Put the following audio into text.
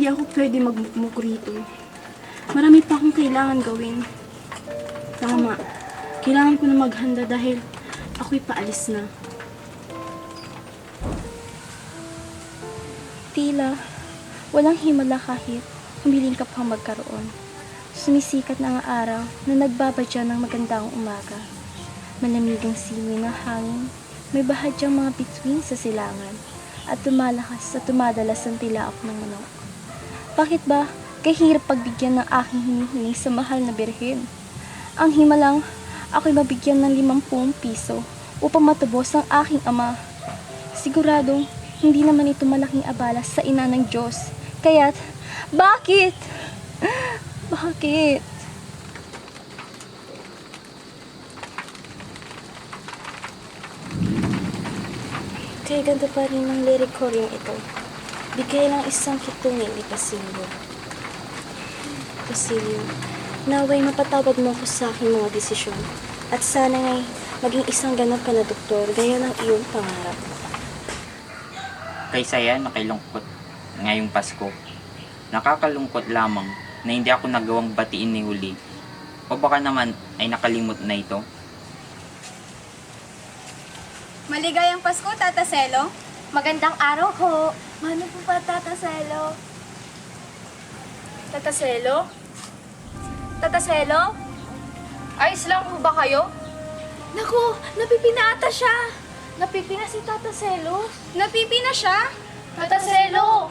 Hindi ako pwede magmukmuk rito. Marami pa akong kailangan gawin. Tama. Kailangan ko na maghanda dahil ako'y paalis na. Tila, walang himala kahit humiling ka pang magkaroon. Sumisikat na ang araw na nagbabadya ng magandang umaga. Malamig ang siwi ng hangin, may bahadyang mga bituin sa silangan, at tumalakas at tumadalas ang tilaok ng manok. Bakit ba kahirap pagbigyan ng aking hinihiling sa mahal na birhen? Ang himalang ako'y mabigyan ng limampung piso upang matubos ang aking ama. Siguradong hindi naman ito malaking abala sa ina ng Diyos. Kaya't, bakit? Bakit? Kaya ganda pa rin ng lyric ko rin ito. Bigay ng isang kitungin ni Basilio. Basilio, naway mapatawad mo ko sa aking mga desisyon. At sana ngay maging isang ganap ka na doktor gaya ng iyong pangarap. Kaysa yan, nakilungkot ngayong Pasko. Nakakalungkot lamang na hindi ako nagawang batiin ni Huli. O baka naman ay nakalimot na ito. Maligayang Pasko, Tata Selo. Magandang araw ho. Mano po pa, Tata Selo? Tata Selo? Tata Selo? Ayos lang po ba kayo? Naku, napipina ata siya. Napipina si Tata Selo. Napipina siya? Tata Selo!